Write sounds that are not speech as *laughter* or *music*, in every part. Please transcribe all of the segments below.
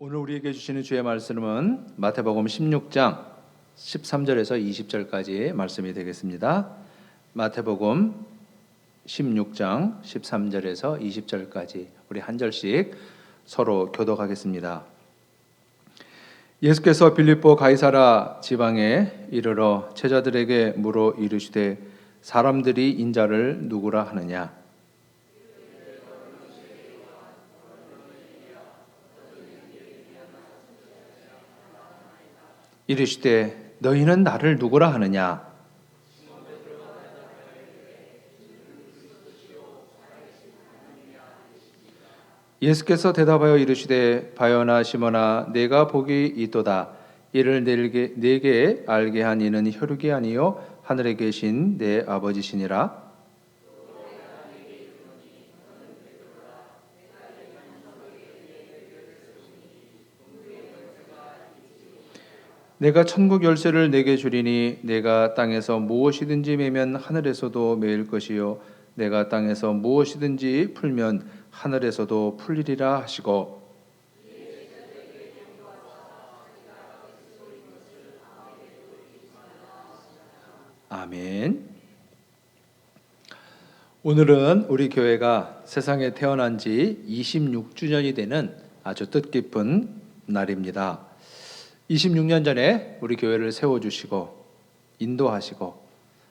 오늘 우리에게 주시는 주의 말씀은 마태복음 16장 13절에서 20절까지 말씀이 되겠습니다. 마태복음 16장 13절에서 20절까지 우리 한 절씩 서로 교독하겠습니다. 예수께서 빌립보 가이사라 지방에 이르러 제자들에게 물어 이르시되 사람들이 인자를 누구라 하느냐 이르시되 너희는 나를 누구라 하느냐? 예수께서 대답하여 이르시되 바요나 시모나 내가 복이 있도다. 이를 내게, 알게 한 이는 혈육이 아니요 하늘에 계신 내 아버지시니라 내가 천국 열쇠를 내게 주리니 내가 땅에서 무엇이든지 매면 하늘에서도 매일 것이요 내가 땅에서 무엇이든지 풀면 하늘에서도 풀리리라 하시고 아멘. 오늘은 우리 교회가 세상에 태어난 지 26주년이 되는 아주 뜻깊은 날입니다. 26년 전에 우리 교회를 세워주시고 인도하시고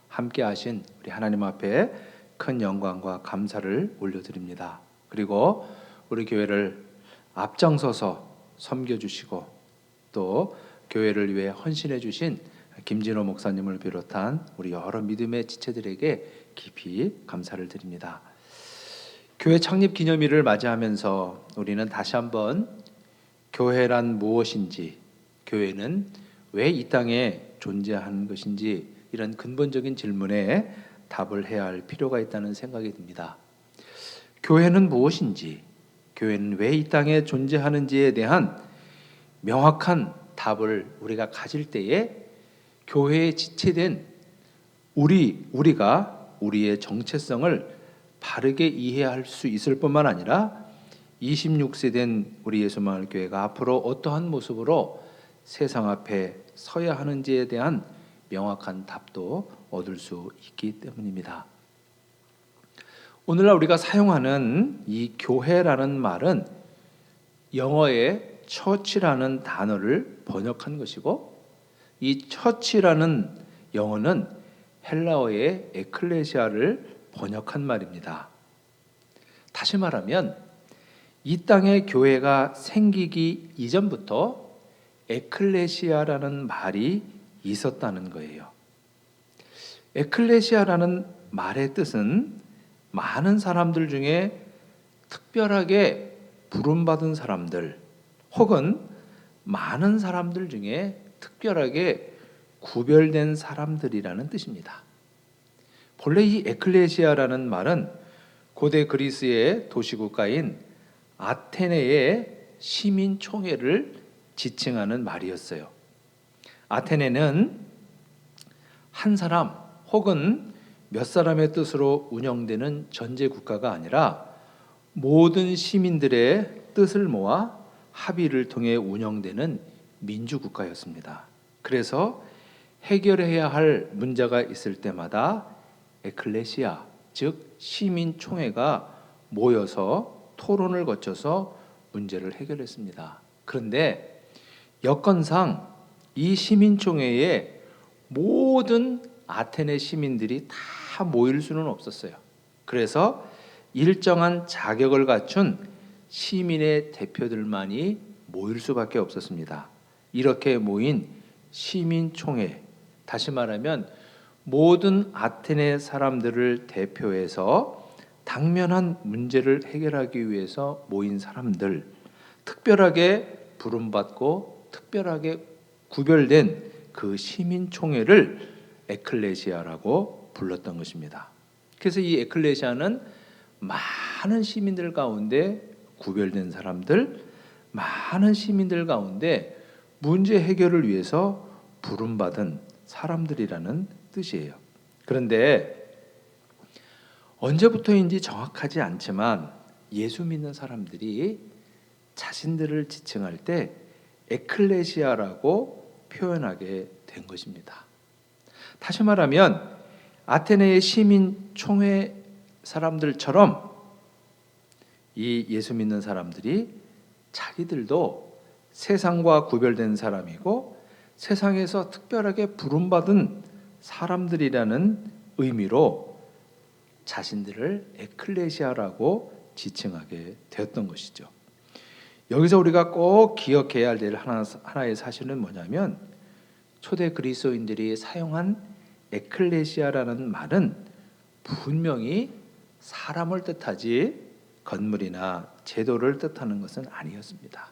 함께 하신 우리 하나님 앞에 큰 영광과 감사를 올려드립니다. 그리고 우리 교회를 앞장서서 섬겨주시고 또 교회를 위해 헌신해 주신 김진호 목사님을 비롯한 우리 여러 믿음의 지체들에게 깊이 감사를 드립니다. 교회 창립 기념일을 맞이하면서 우리는 다시 한번 교회란 무엇인지 교회는 왜 이 땅에 존재하는 것인지 이런 근본적인 질문에 답을 해야 할 필요가 있다는 생각이 듭니다. 교회는 무엇인지, 교회는 왜 이 땅에 존재하는지에 대한 명확한 답을 우리가 가질 때에 교회에 지체된 우리 우리가 우리의 정체성을 바르게 이해할 수 있을 뿐만 아니라 26세 된 우리 예수마을 교회가 앞으로 어떠한 모습으로 세상 앞에 서야 하는지에 대한 명확한 답도 얻을 수 있기 때문입니다. 오늘날 우리가 사용하는 이 교회라는 말은 영어의 처치라는 단어를 번역한 것이고 이 처치라는 영어는 헬라어의 에클레시아를 번역한 말입니다. 다시 말하면 이 땅에 교회가 생기기 이전부터 에클레시아라는 말이 있었다는 거예요. 에클레시아라는 말의 뜻은 많은 사람들 중에 특별하게 부름받은 사람들 혹은 많은 사람들 중에 특별하게 구별된 사람들이라는 뜻입니다. 본래 이 에클레시아라는 말은 고대 그리스의 도시국가인 아테네의 시민 총회를 지칭하는 말이었어요. 아테네는 한 사람 혹은 몇 사람의 뜻으로 운영되는 전제 국가가 아니라 모든 시민들의 뜻을 모아 합의를 통해 운영되는 민주 국가였습니다. 그래서 해결해야 할 문제가 있을 때마다 에클레시아 즉 시민 총회가 모여서 토론을 거쳐서 문제를 해결했습니다. 그런데 여건상 이 시민총회에 모든 아테네 시민들이 다 모일 수는 없었어요. 그래서 일정한 자격을 갖춘 시민의 대표들만이 모일 수밖에 없었습니다. 이렇게 모인 시민총회, 다시 말하면 모든 아테네 사람들을 대표해서 당면한 문제를 해결하기 위해서 모인 사람들, 특별하게 부름받고 특별하게 구별된 그 시민총회를 에클레시아라고 불렀던 것입니다. 그래서 이 에클레시아는 많은 시민들 가운데 구별된 사람들, 많은 시민들 가운데 문제 해결을 위해서 부름받은 사람들이라는 뜻이에요. 그런데 언제부터인지 정확하지 않지만 예수 믿는 사람들이 자신들을 지칭할 때 에클레시아라고 표현하게 된 것입니다. 다시 말하면 아테네의 시민 총회 사람들처럼 이 예수 믿는 사람들이 자기들도 세상과 구별된 사람이고 세상에서 특별하게 부름받은 사람들이라는 의미로 자신들을 에클레시아라고 지칭하게 되었던 것이죠. 여기서 우리가 꼭 기억해야 될 하나, 하나의 사실은 뭐냐면 초대 그리스도인들이 사용한 에클레시아라는 말은 분명히 사람을 뜻하지 건물이나 제도를 뜻하는 것은 아니었습니다.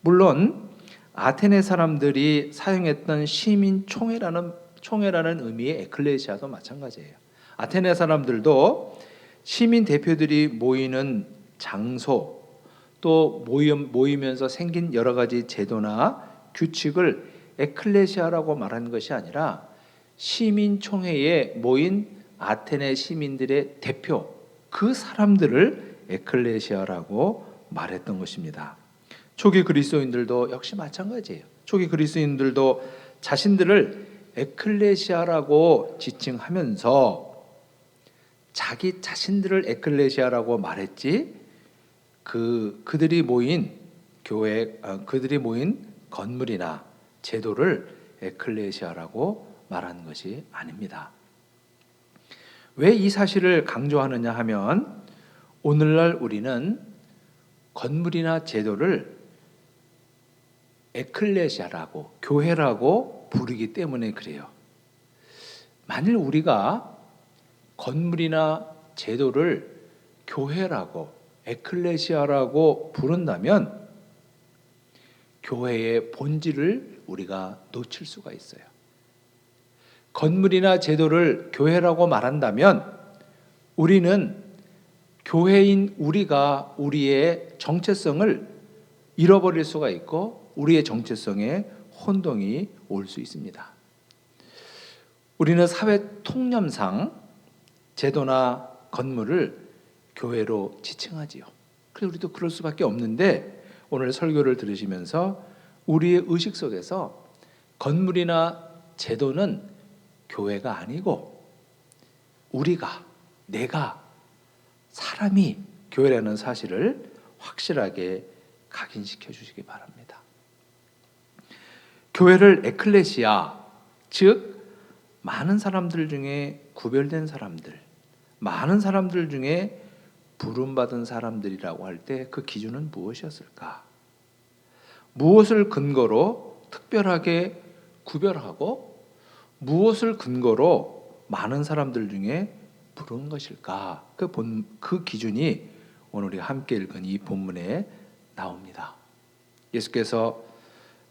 물론 아테네 사람들이 사용했던 시민 총회라는 총회라는 의미의 에클레시아도 마찬가지예요. 아테네 사람들도 시민 대표들이 모이는 장소 또 모이면서 생긴 여러 가지 제도나 규칙을 에클레시아라고 말하는 것이 아니라 시민 총회에 모인 아테네 시민들의 대표 그 사람들을 에클레시아라고 말했던 것입니다. 초기 그리스도인들도 역시 마찬가지예요. 초기 그리스도인들도 자신들을 에클레시아라고 지칭하면서 자기 자신들을 에클레시아라고 말했지 그 그들이 모인 교회 어, 그들이 모인 건물이나 제도를 에클레시아라고 말하는 것이 아닙니다. 왜 이 사실을 강조하느냐 하면 오늘날 우리는 건물이나 제도를 에클레시아라고 교회라고 부르기 때문에 그래요. 만일 우리가 건물이나 제도를 교회라고 에클레시아라고 부른다면 교회의 본질을 우리가 놓칠 수가 있어요. 건물이나 제도를 교회라고 말한다면 우리는 교회인 우리가 우리의 정체성을 잃어버릴 수가 있고 우리의 정체성에 혼동이 올 수 있습니다. 우리는 사회 통념상 제도나 건물을 교회로 지칭하지요. 그래서 우리도 그럴 수밖에 없는데 오늘 설교를 들으시면서 우리의 의식 속에서 건물이나 제도는 교회가 아니고 우리가 내가 사람이 교회라는 사실을 확실하게 각인시켜 주시기 바랍니다. 교회를 에클레시아 즉 많은 사람들 중에 구별된 사람들 많은 사람들 중에 부름받은 사람들이라고 할 때 그 기준은 무엇이었을까? 무엇을 근거로 특별하게 구별하고 무엇을 근거로 많은 사람들 중에 부른 것일까? 그, 본, 그 기준이 오늘 우리가 함께 읽은 이 본문에 나옵니다. 예수께서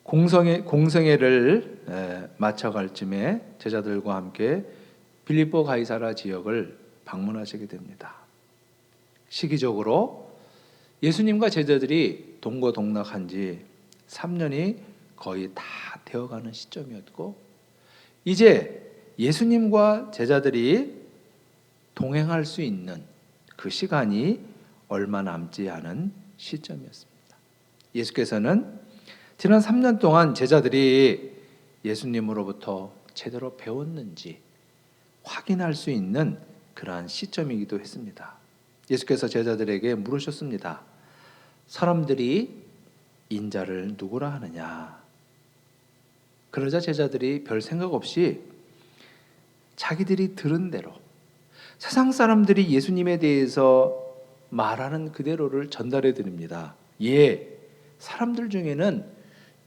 공성회, 공성회를 마쳐갈 쯤에 제자들과 함께 빌립보 가이사라 지역을 방문하시게 됩니다. 시기적으로 예수님과 제자들이 동거동락한 지 3년이 거의 다 되어가는 시점이었고 이제 예수님과 제자들이 동행할 수 있는 그 시간이 얼마 남지 않은 시점이었습니다. 예수께서는 지난 3년 동안 제자들이 예수님으로부터 제대로 배웠는지 확인할 수 있는 그러한 시점이기도 했습니다. 예수께서 제자들에게 물으셨습니다. 사람들이 인자를 누구라 하느냐? 그러자 제자들이 별 생각 없이 자기들이 들은 대로 세상 사람들이 예수님에 대해서 말하는 그대로를 전달해 드립니다. 예, 사람들 중에는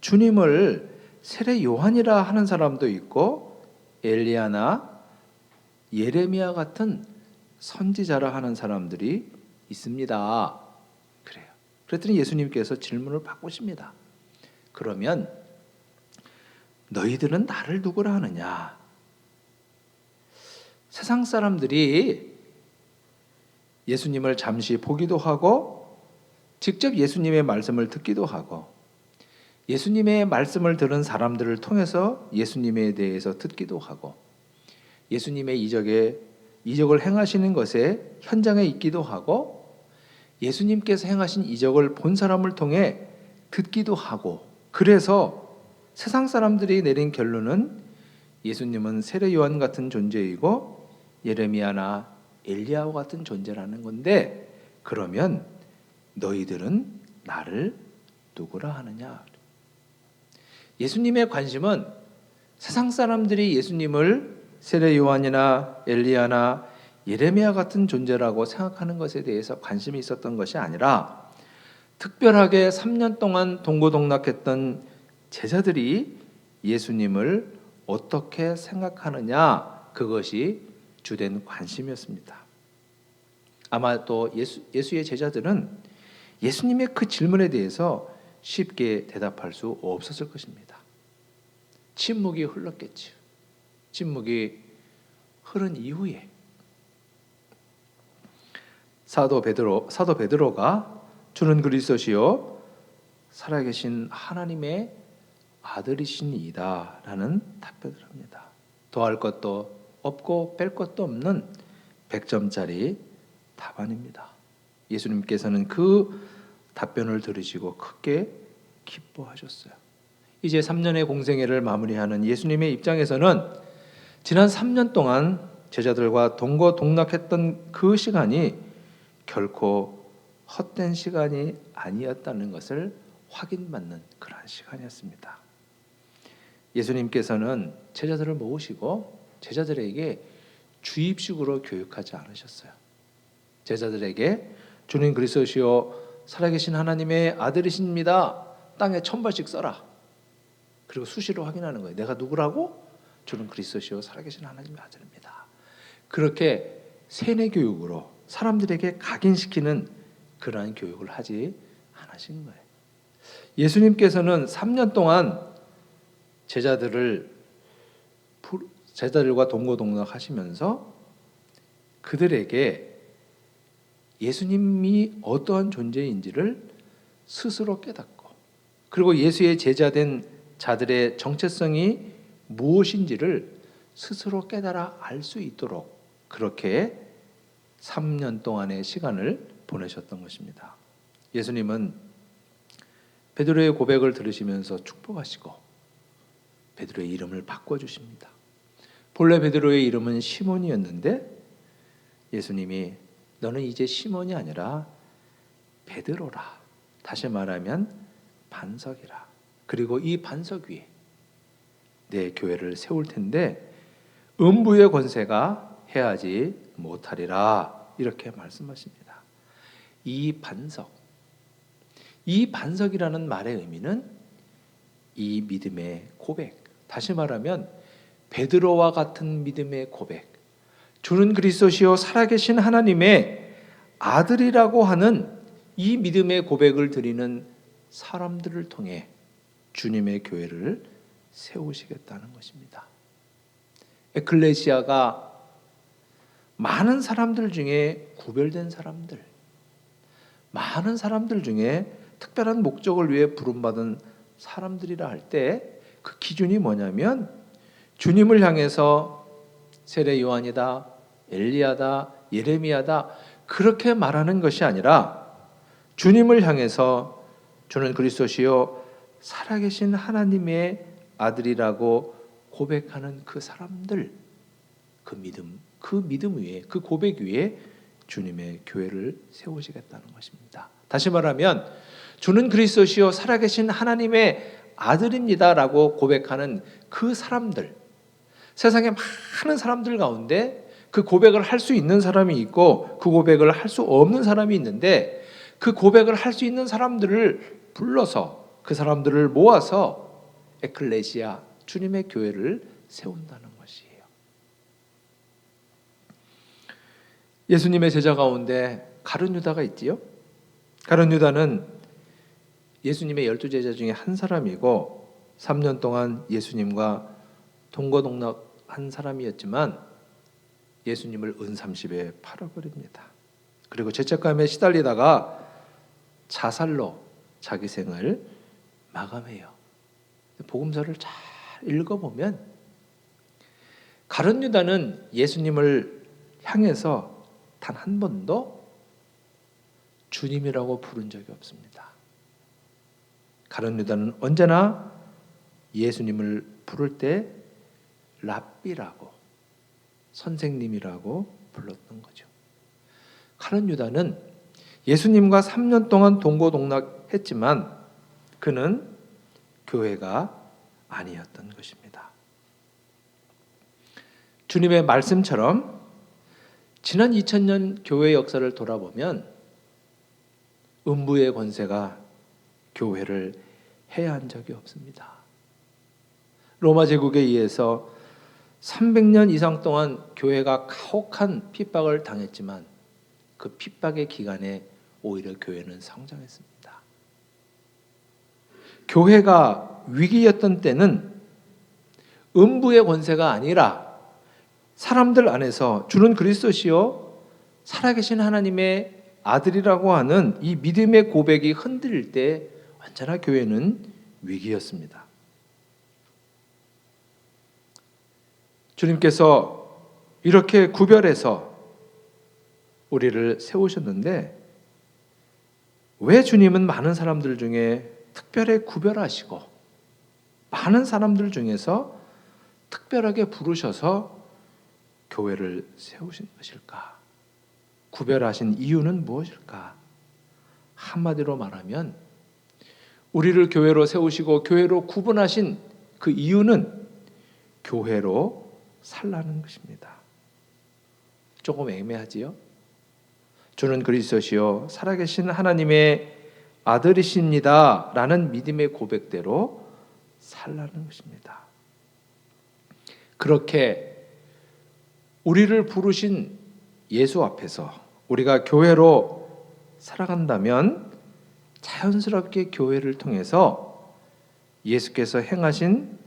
주님을 세례 요한이라 하는 사람도 있고 엘리야나 예레미야 같은 선지자라 하는 사람들이 있습니다. 그래요. 그랬더니 예수님께서 질문을 바꾸십니다. 그러면 너희들은 나를 누구라 하느냐? 세상 사람들이 예수님을 잠시 보기도 하고 직접 예수님의 말씀을 듣기도 하고 예수님의 말씀을 들은 사람들을 통해서 예수님에 대해서 듣기도 하고 예수님의 이적에 이적을 행하시는 것에 현장에 있기도 하고 예수님께서 행하신 이적을 본 사람을 통해 듣기도 하고 그래서 세상 사람들이 내린 결론은 예수님은 세례 요한 같은 존재이고 예레미야나 엘리야와 같은 존재라는 건데 그러면 너희들은 나를 누구라 하느냐? 예수님의 관심은 세상 사람들이 예수님을 세례 요한이나 엘리야나 예레미야 같은 존재라고 생각하는 것에 대해서 관심이 있었던 것이 아니라 특별하게 3년 동안 동고동락했던 제자들이 예수님을 어떻게 생각하느냐 그것이 주된 관심이었습니다. 아마 또 예수, 예수의 제자들은 예수님의 그 질문에 대해서 쉽게 대답할 수 없었을 것입니다. 침묵이 흘렀겠죠. 침묵이 흐른 이후에 사도 베드로 사도 베드로가 주는 그리스도시요 살아계신 하나님의 아들이시니이다라는 답변을 합니다. 더할 것도 없고 뺄 것도 없는 100점짜리 답안입니다. 예수님께서는 그 답변을 들으시고 크게 기뻐하셨어요. 이제 3년의 공생애를 마무리하는 예수님의 입장에서는 지난 3년 동안 제자들과 동거동락했던 그 시간이 결코 헛된 시간이 아니었다는 것을 확인받는 그러한 시간이었습니다. 예수님께서는 제자들을 모으시고 제자들에게 주입식으로 교육하지 않으셨어요. 제자들에게 주님 그리스도시요 살아계신 하나님의 아들이십니다. 땅에 천 번씩 써라. 그리고 수시로 확인하는 거예요. 내가 누구라고? 주는 그리스도시요 살아계신 하나님의 아들입니다. 그렇게 세뇌 교육으로 사람들에게 각인시키는 그러한 교육을 하지 않으신 거예요. 예수님께서는 3년 동안 제자들을 제자들과 동고동락 하시면서 그들에게 예수님이 어떠한 존재인지를 스스로 깨닫고 그리고 예수의 제자된 자들의 정체성이 무엇인지를 스스로 깨달아 알 수 있도록 그렇게 3년 동안의 시간을 보내셨던 것입니다. 예수님은 베드로의 고백을 들으시면서 축복하시고 베드로의 이름을 바꿔 주십니다. 본래 베드로의 이름은 시몬이었는데 예수님이 너는 이제 시몬이 아니라 베드로라. 다시 말하면 반석이라. 그리고 이 반석 위에 내 교회를 세울 텐데 음부의 권세가 해하지 못하리라. 이렇게 말씀하십니다. 이 반석. 이 반석이라는 말의 의미는 이 믿음의 고백. 다시 말하면 베드로와 같은 믿음의 고백. 주는 그리스도시요 살아계신 하나님의 아들이라고 하는 이 믿음의 고백을 드리는 사람들을 통해 주님의 교회를 세우시겠다는 것입니다. 에클레시아가 많은 사람들 중에 구별된 사람들, 많은 사람들 중에 특별한 목적을 위해 부름받은 사람들이라 할 때 그 기준이 뭐냐면 주님을 향해서 세례 요한이다, 엘리야다, 예레미야다 그렇게 말하는 것이 아니라 주님을 향해서 주는 그리스도시요 살아계신 하나님의 아들이라고 고백하는 그 사람들 그 믿음 그 믿음 위에 그 고백 위에 주님의 교회를 세우시겠다는 것입니다. 다시 말하면 주는 그리스도시요 살아계신 하나님의 아들입니다라고 고백하는 그 사람들 세상에 많은 사람들 가운데 그 고백을 할 수 있는 사람이 있고 그 고백을 할 수 없는 사람이 있는데 그 고백을 할 수 있는 사람들을 불러서 그 사람들을 모아서 에클레시아 주님의 교회를 세운다는 것이에요. 예수님의 제자 가운데 가룟 유다가 있지요. 가룟 유다는 예수님의 열두 제자 중에 한 사람이고 3년 동안 예수님과 동거동락한 사람이었지만 예수님을 은삼십에 팔아버립니다. 그리고 죄책감에 시달리다가 자살로 자기 생을 마감해요. 복음서를 잘 읽어보면 가룟 유다는 예수님을 향해서 단 한 번도 주님이라고 부른 적이 없습니다. 가론 유다는 언제나 예수님을 부를 때 랍비라고 선생님이라고 불렀던 거죠. 가론 유다는 예수님과 3년 동안 동고동락했지만 그는 교회가 아니었던 것입니다. 주님의 말씀처럼 지난 2000년 교회 역사를 돌아보면 음부의 권세가 교회를 해한 적이 없습니다. 로마 제국에 의해서 300년 이상 동안 교회가 가혹한 핍박을 당했지만 그 핍박의 기간에 오히려 교회는 성장했습니다. 교회가 위기였던 때는 음부의 권세가 아니라 사람들 안에서 주는 그리스도시요 살아계신 하나님의 아들이라고 하는 이 믿음의 고백이 흔들릴 때 언제나 교회는 위기였습니다. 주님께서 이렇게 구별해서 우리를 세우셨는데 왜 주님은 많은 사람들 중에 특별히 구별하시고 많은 사람들 중에서 특별하게 부르셔서 교회를 세우신 것일까? 구별하신 이유는 무엇일까? 한마디로 말하면 우리를 교회로 세우시고 교회로 구분하신 그 이유는 교회로 살라는 것입니다. 조금 애매하지요? 주는 그리스도시요 살아계신 하나님의 아들이십니다. 라는 믿음의 고백대로 살라는 것입니다. 그렇게 우리를 부르신 예수 앞에서 우리가 교회로 살아간다면 자연스럽게 교회를 통해서 예수께서 행하신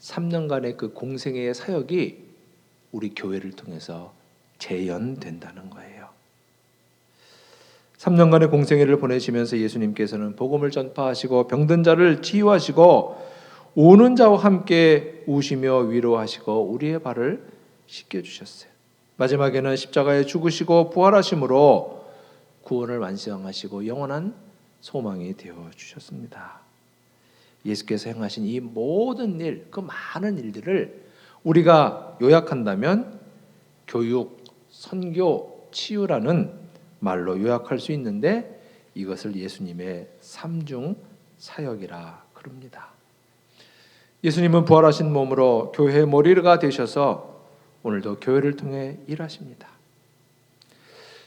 3년간의 그 공생애의 사역이 우리 교회를 통해서 재현된다는 거예요. 3년간의 공생애를 보내시면서 예수님께서는 복음을 전파하시고 병든 자를 치유하시고 오는 자와 함께 우시며 위로하시고 우리의 발을 씻겨 주셨어요. 마지막에는 십자가에 죽으시고 부활하심으로 구원을 완성하시고 영원한 소망이 되어 주셨습니다. 예수께서 행하신 이 모든 일, 그 많은 일들을 우리가 요약한다면 교육, 선교, 치유라는 말로 요약할 수 있는데 이것을 예수님의 삼중 사역이라 그럽니다. 예수님은 부활하신 몸으로 교회의 머리가 되셔서 오늘도 교회를 통해 일하십니다.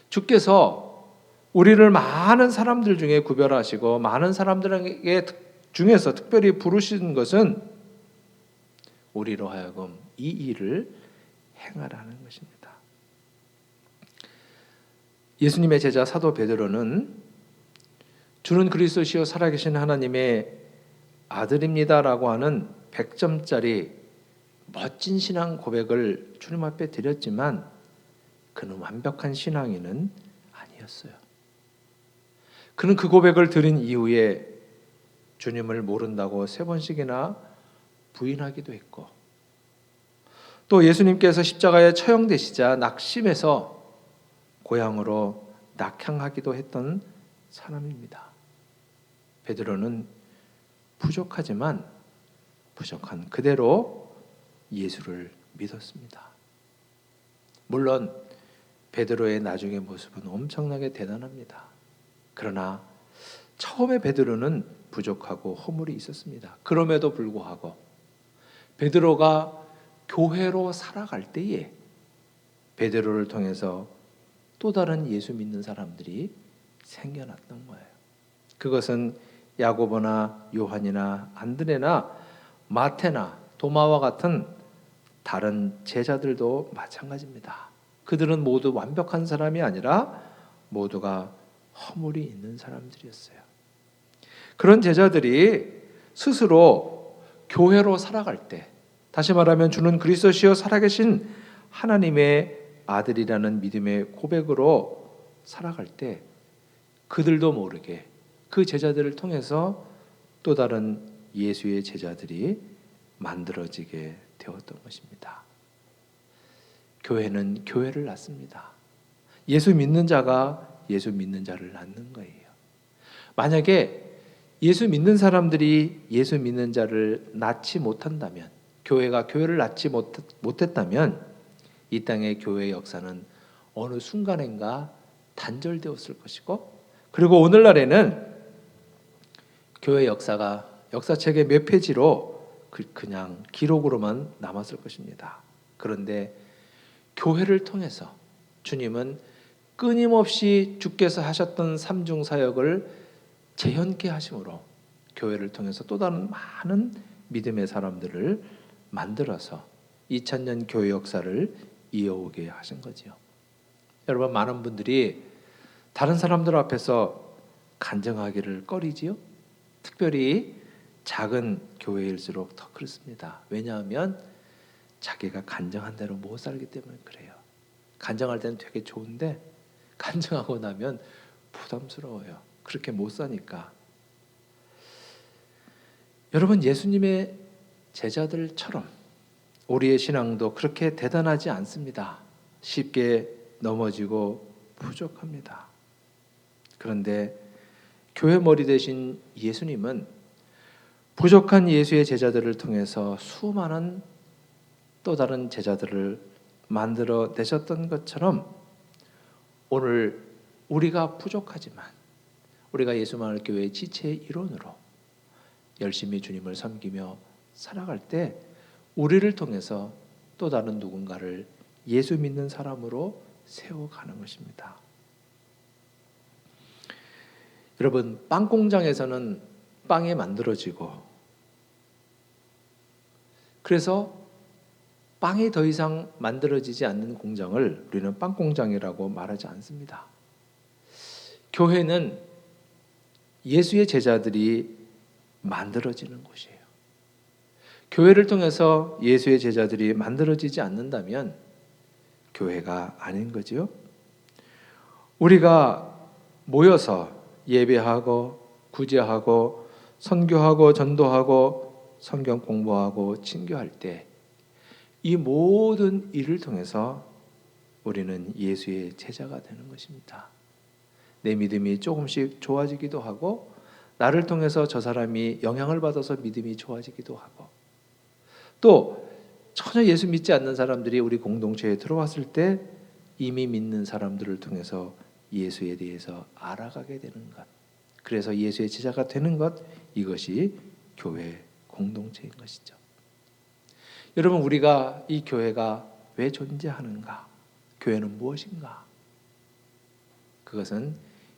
주께서 우리를 많은 사람들 중에 구별하시고 많은 사람들에게 중에서 특별히 부르신 것은 우리로 하여금 이 일을 행하라는 것입니다. 예수님의 제자 사도 베드로는 주는 그리스도시요 살아계신 하나님의 아들입니다라고 하는 100점짜리 멋진 신앙 고백을 주님 앞에 드렸지만 그는 완벽한 신앙인은 아니었어요. 그는 그 고백을 드린 이후에 주님을 모른다고 세 번씩이나 부인하기도 했고 또 예수님께서 십자가에 처형되시자 낙심해서 고향으로 낙향하기도 했던 사람입니다. 베드로는 부족하지만 부족한 그대로 예수를 믿었습니다. 물론 베드로의 나중의 모습은 엄청나게 대단합니다. 그러나 처음에 베드로는 부족하고 허물이 있었습니다. 그럼에도 불구하고 베드로가 교회로 살아갈 때에 베드로를 통해서 또 다른 예수 믿는 사람들이 생겨났던 거예요. 그것은 야고보나 요한이나 안드레나 마테나 도마와 같은 다른 제자들도 마찬가지입니다. 그들은 모두 완벽한 사람이 아니라 모두가 허물이 있는 사람들이었어요. 그런 제자들이 스스로 교회로 살아갈 때, 다시 말하면 주는 그리스도시요 살아계신 하나님의 아들이라는 믿음의 고백으로 살아갈 때 그들도 모르게 그 제자들을 통해서 또 다른 예수의 제자들이 만들어지게 되었던 것입니다. 교회는 교회를 낳습니다. 예수 믿는 자가 예수 믿는 자를 낳는 거예요. 만약에 예수 믿는 사람들이 예수 믿는 자를 낳지 못한다면 교회가 교회를 낳지 못, 못했다면 이 땅의 교회의 역사는 어느 순간인가 단절되었을 것이고 그리고 오늘날에는 교회 역사가 역사책의 몇 페이지로 그- 그냥 기록으로만 남았을 것입니다. 그런데 교회를 통해서 주님은 끊임없이 주께서 하셨던 삼중 사역을 재현케 하심으로 교회를 통해서 또 다른 많은 믿음의 사람들을 만들어서 2000년 교회 역사를 이어오게 하신 거지요. 여러분 많은 분들이 다른 사람들 앞에서 간증하기를 꺼리지요. 특별히 작은 교회일수록 더 그렇습니다. 왜냐하면 자기가 간증한 대로 못 살기 때문에 그래요. 간증할 때는 되게 좋은데 *laughs* 간증하고 나면 부담스러워요. 그렇게 못 사니까. 여러분 예수님의 제자들처럼 우리의 신앙도 그렇게 대단하지 않습니다. 쉽게 넘어지고 부족합니다. 그런데 교회 머리 대신 예수님은 부족한 예수의 제자들을 통해서 수많은 또 다른 제자들을 만들어 내셨던 것처럼 오늘 우리가 부족하지만 우리가 예수만을 교회의 지체의 일원으로 열심히 주님을 섬기며 살아갈 때 우리를 통해서 또 다른 누군가를 예수 믿는 사람으로 세워가는 것입니다. 여러분 빵 공장에서는 빵이 만들어지고 그래서 빵이 더 이상 만들어지지 않는 공장을 우리는 빵 공장이라고 말하지 않습니다. 교회는 예수의 제자들이 만들어지는 곳이에요. 교회를 통해서 예수의 제자들이 만들어지지 않는다면 교회가 아닌 거지요. 우리가 모여서 예배하고 구제하고 선교하고 전도하고 성경 공부하고 친교할 때 이 모든 일을 통해서 우리는 예수의 제자가 되는 것입니다. 내 믿음이 조금씩 좋아지기도 하고 나를 통해서 저 사람이 영향을 받아서 믿음이 좋아지기도 하고 또 전혀 예수 믿지 않는 사람들이 우리 공동체에 들어왔을 때 이미 믿는 사람들을 통해서 예수에 대해서 알아가게 되는 것. 그래서 예수의 제자가 되는 것 이것이 교회 공동체인 것이죠. 여러분 우리가 이 교회가 왜 존재하는가? 교회는 무엇인가? 그것은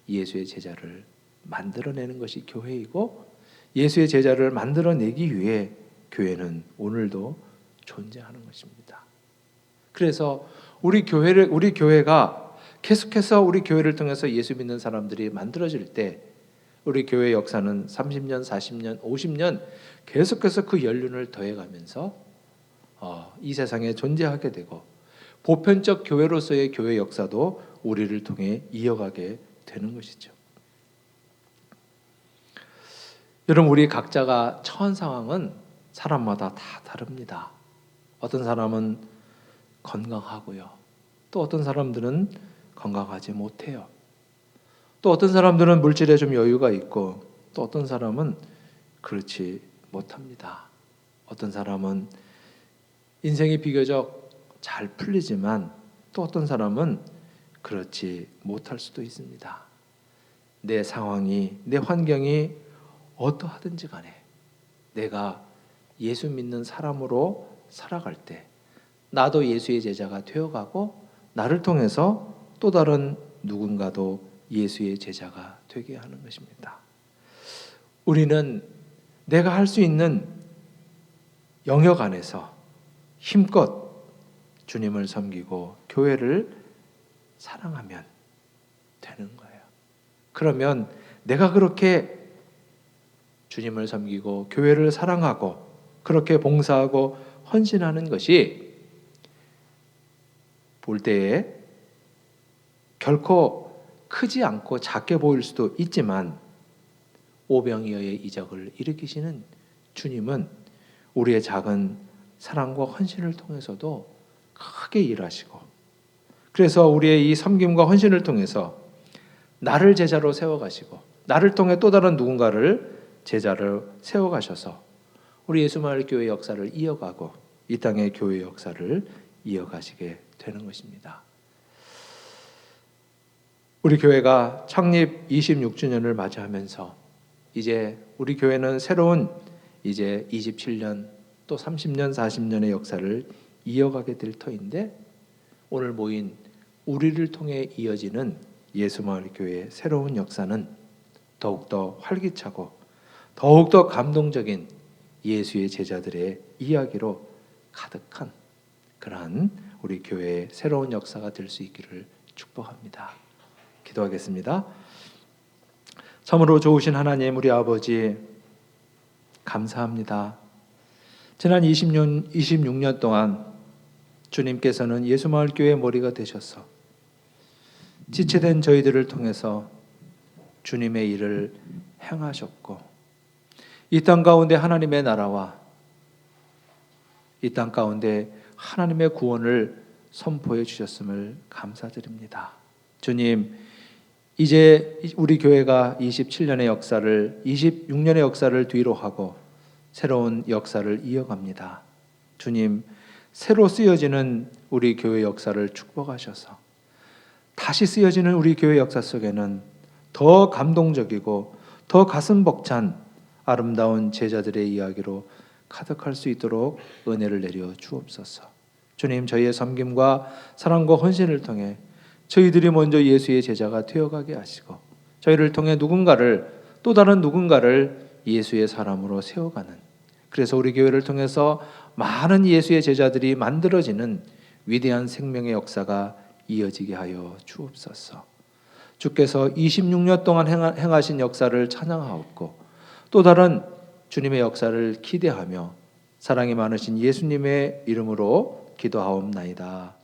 예수의 제자를 만들어내는 것이 교회이고 예수의 제자를 만들어내기 위해 교회는 오늘도 존재하는 것입니다. 그래서 우리 교회를 우리 교회가 계속해서 우리 교회를 통해서 예수 믿는 사람들이 만들어질 때 우리 교회 역사는 30년, 40년, 50년 계속해서 그 연륜을 더해가면서 어, 이 세상에 존재하게 되고 보편적 교회로서의 교회 역사도 우리를 통해 이어가게 되는 것이죠. 여러분 우리 각자가 처한 상황은 사람마다 다 다릅니다. 어떤 사람은 건강하고요. 또 어떤 사람들은 건강하지 못해요. 또 어떤 사람들은 물질에 좀 여유가 있고 또 어떤 사람은 그렇지 못합니다. 어떤 사람은 인생이 비교적 잘 풀리지만 또 어떤 사람은 그렇지 못할 수도 있습니다. 내 상황이 내 환경이 어떠하든지 간에 내가 예수 믿는 사람으로 살아갈 때 나도 예수의 제자가 되어가고 나를 통해서 또 다른 누군가도 예수의 제자가 되게 하는 것입니다. 우리는 내가 할 수 있는 영역 안에서 힘껏 주님을 섬기고 교회를 사랑하면 되는 거예요. 그러면 내가 그렇게 주님을 섬기고 교회를 사랑하고 그렇게 봉사하고 헌신하는 것이 볼 때에 결코 크지 않고 작게 보일 수도 있지만 오병이어의 이적을 일으키시는 주님은 우리의 작은 사랑과 헌신을 통해서도 크게 일하시고 그래서 우리의 이 섬김과 헌신을 통해서 나를 제자로 세워 가시고 나를 통해 또 다른 누군가를 제자로 세워 가셔서 우리 예수마을 교회 역사를 이어가고 이 땅의 교회 역사를 이어가시게 되는 것입니다. 우리 교회가 창립 26주년을 맞이하면서 이제 우리 교회는 새로운 이제 27년 또 30년 40년의 역사를 이어가게 될 터인데 오늘 모인 우리를 통해 이어지는 예수마을 교회의 새로운 역사는 더욱더 활기차고 더욱더 감동적인 예수의 제자들의 이야기로 가득한 그러한 우리 교회의 새로운 역사가 될 수 있기를 축복합니다. 기도하겠습니다. 참으로 좋으신 하나님 우리 아버지 감사합니다. 지난 20년 26년 동안 주님께서는 예수마을 교회 머리가 되셔서 지체된 저희들을 통해서 주님의 일을 행하셨고 이 땅 가운데 하나님의 나라와 이 땅 가운데 하나님의 구원을 선포해 주셨음을 감사드립니다. 주님, 이제 우리 교회가 27년의 역사를 26년의 역사를 뒤로 하고 새로운 역사를 이어갑니다. 주님, 새로 쓰여지는 우리 교회 역사를 축복하셔서 다시 쓰여지는 우리 교회 역사 속에는 더 감동적이고 더 가슴 벅찬 아름다운 제자들의 이야기로 가득할 수 있도록 은혜를 내려 주옵소서. 주님, 저희의 섬김과 사랑과 헌신을 통해 저희들이 먼저 예수의 제자가 되어가게 하시고 저희를 통해 누군가를 또 다른 누군가를 예수의 사람으로 세워가는 그래서 우리 교회를 통해서 많은 예수의 제자들이 만들어지는 위대한 생명의 역사가 이어지게 하여 주옵소서. 주께서 26년 동안 행하- 행하신 역사를 찬양하옵고 또 다른 주님의 역사를 기대하며 사랑이 많으신 예수님의 이름으로 기도하옵나이다.